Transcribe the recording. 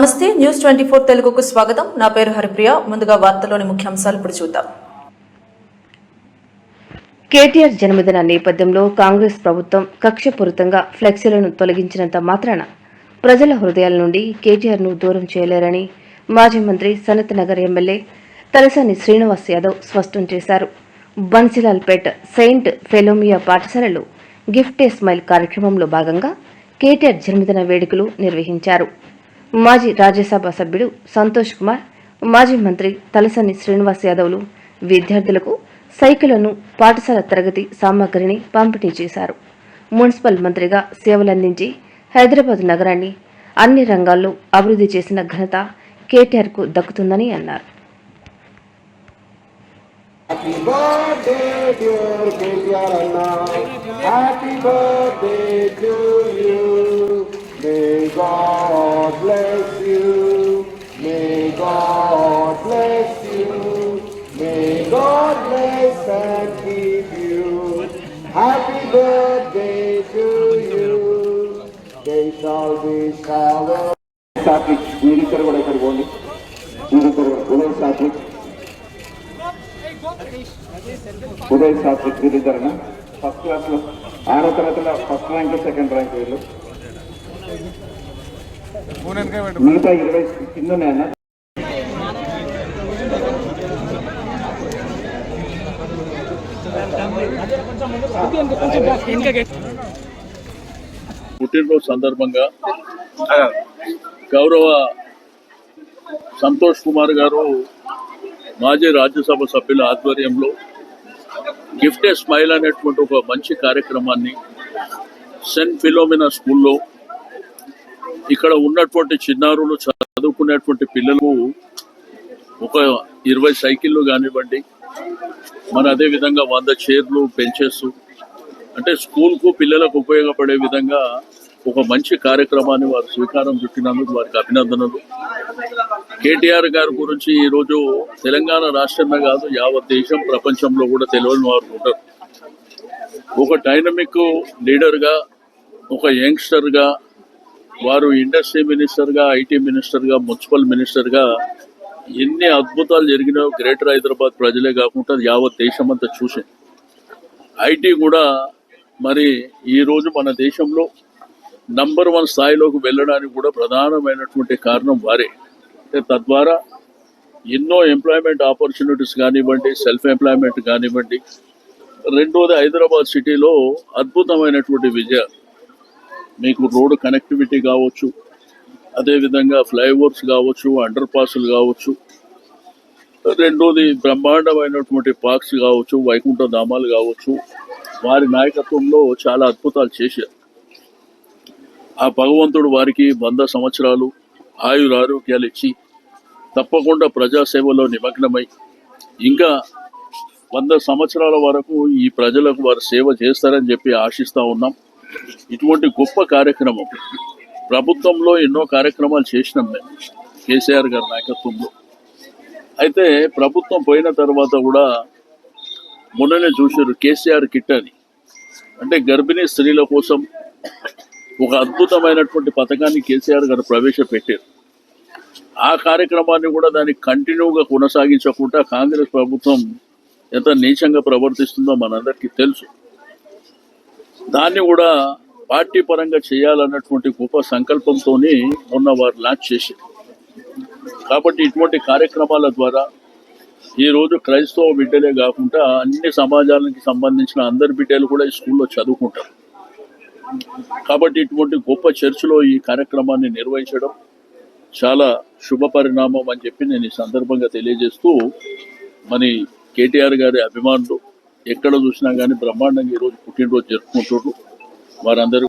నమస్తే news twenty four తెలుగుకు స్వాగతం. నా పేరు హరిప్రియ. ముందుగా వార్తలోని ముఖ్యాంశాలు ఇప్పుడు చూద్దాం. కేటీఆర్ జన్మదిన నేపథ్యంలో కాంగ్రెస్ ప్రభుత్వం కక్షపూరితంగా ఫ్లెక్సీలను తొలగించినంత మాత్రాన ప్రజల హృదయాల నుండి కేటీఆర్ను దూరం చేయలేరని మాజీ మంత్రి సనత్ నగర్ ఎమ్మెల్యే తలసాని శ్రీనివాస్ యాదవ్ స్పష్టం చేశారు. బన్సిలాల్పేట్ సెయింట్ ఫెలోమియా పాఠశాలలో గిఫ్ట్ ఏ స్మైల్ కార్యక్రమంలో భాగంగా కేటీఆర్ జన్మదిన వేడుకలు నిర్వహించారు. మాజీ రాజ్యసభ సభ్యుడు సంతోష్ కుమార్ మాజీ మంత్రి తలసాని శ్రీనివాస్ యాదవ్లు విద్యార్థులకు సైకిళ్ళను పాఠశాల తరగతి సామాగ్రిని పంపిణీ చేశారు మున్సిపల్ మంత్రిగా సేవలందించి హైదరాబాద్ నగరాన్ని అన్ని రంగాల్లో అభివృద్ధి చేసిన ఘనత కేటీఆర్కు దక్కుతుందని అన్నారు Happy birthday, dear KTR Anna. Happy birthday to you. May God bless and keep you. Happy birthday to you. They shall be మీరిద్దరు కూడా ఇక్కడ పోండి. ఉదయ్ సాత్విక్. ఉదయ్ సాత్విక్ వీరిద్దరున ఫస్ట్ క్లాస్లో. ఆరో తరగతిలో ఫస్ట్ ర్యాంక్ సెకండ్ ర్యాంక్ వీళ్ళు. మిగతా ఇరవై కింద ఉన్నాయన్న? పుట్టినరోజు సందర్భంగా గౌరవ సంతోష్ కుమార్ గారు మాజీ రాజ్యసభ సభ్యుల ఆధ్వర్యంలో గిఫ్ట్ ఏ స్మైల్ అనేటువంటి ఒక మంచి కార్యక్రమాన్ని సెంట్ ఫిలోమినా స్కూల్లో ఇక్కడ ఉన్నటువంటి చిన్నారులు చదువుకునేటువంటి పిల్లలు ఒక ఇరవై సైకిళ్ళు కానివ్వండి మరి అదేవిధంగా వంద చైర్లు పెంచేస్తూ అంటే స్కూల్కు పిల్లలకు ఉపయోగపడే విధంగా ఒక మంచి కార్యక్రమాన్ని వారు స్వీకారం చుట్టినందుకు వారికి అభినందనలు. కేటీఆర్ గారి గురించి ఈరోజు తెలంగాణ రాష్ట్రమే కాదు యావత్ దేశం ప్రపంచంలో కూడా తెలియని వారు ఉంటారు. ఒక డైనమిక్ లీడర్గా ఒక యంగ్స్టర్గా వారు ఇండస్ట్రీ మినిస్టర్గా ఐటీ మినిస్టర్గా మున్సిపల్ మినిస్టర్గా ఎన్ని అద్భుతాలు జరిగినా గ్రేటర్ హైదరాబాద్ ప్రజలే కాకుండా యావత్ దేశం అంతా చూసింది ఐటీ కూడా మరి ఈరోజు మన దేశంలో నంబర్ వన్ స్థాయిలోకి వెళ్ళడానికి కూడా ప్రధానమైనటువంటి కారణం వారే. అంటే తద్వారా ఎన్నో ఎంప్లాయ్మెంట్ ఆపర్చునిటీస్ కానివ్వండి సెల్ఫ్ ఎంప్లాయ్మెంట్ కానివ్వండి రెండోది హైదరాబాద్ సిటీలో అద్భుతమైనటువంటి విజయాలు. మీకు రోడ్డు కనెక్టివిటీ కావచ్చు అదేవిధంగా ఫ్లైఓవర్స్ కావచ్చు అండర్ పాస్లు కావచ్చు రెండోది బ్రహ్మాండమైనటువంటి పార్క్స్ కావచ్చు వైకుంఠ ధామాలు కావచ్చు వారి నాయకత్వంలో చాలా అద్భుతాలు చేశారు. ఆ భగవంతుడు వారికి వంద సంవత్సరాలు ఆయుర ఆరోగ్యాలు ఇచ్చి తప్పకుండా ప్రజాసేవలో నిమగ్నమై ఇంకా వంద సంవత్సరాల వరకు ఈ ప్రజలకు వారు సేవ చేస్తారని చెప్పి ఆశిస్తూ ఉన్నాం. ఇటువంటి గొప్ప కార్యక్రమం. ప్రభుత్వంలో ఎన్నో కార్యక్రమాలు చేసినాం మేము. కేసీఆర్ గారి నాయకత్వంలో. అయితే ప్రభుత్వం పోయిన తర్వాత కూడా మొన్ననే చూశారు కేసీఆర్ కిట్ అని. అంటే గర్భిణీ స్త్రీల కోసం ఒక అద్భుతమైనటువంటి పథకాన్ని కేసీఆర్ గారు ప్రవేశపెట్టారు. ఆ కార్యక్రమాన్ని కూడా దాన్ని కంటిన్యూగా కొనసాగించకుండా కాంగ్రెస్ ప్రభుత్వం ఎంత నీచంగా ప్రవర్తిస్తుందో మనందరికీ తెలుసు. దాన్ని కూడా పార్టీ పరంగా చేయాలన్నటువంటి గొప్ప సంకల్పంతో మొన్న వారు లాంచ్ చేశారు. కాబట్టి ఇటువంటి కార్యక్రమాల ద్వారా ఈరోజు క్రైస్తవ బిడ్డలే కాకుండా అన్ని సమాజాలకి సంబంధించిన అందరి బిడ్డలు కూడా ఈ స్కూల్లో చదువుకుంటారు. కాబట్టి ఇటువంటి గొప్ప చర్చిలో ఈ కార్యక్రమాన్ని నిర్వహించడం చాలా శుభ పరిణామం అని చెప్పి నేను ఈ సందర్భంగా తెలియజేస్తూ మరి కేటీఆర్ గారి అభిమానులు ఎక్కడ చూసినా కానీ బ్రహ్మాండంగా ఈరోజు పుట్టినరోజు జరుపుకుంటున్నారు. వారందరూ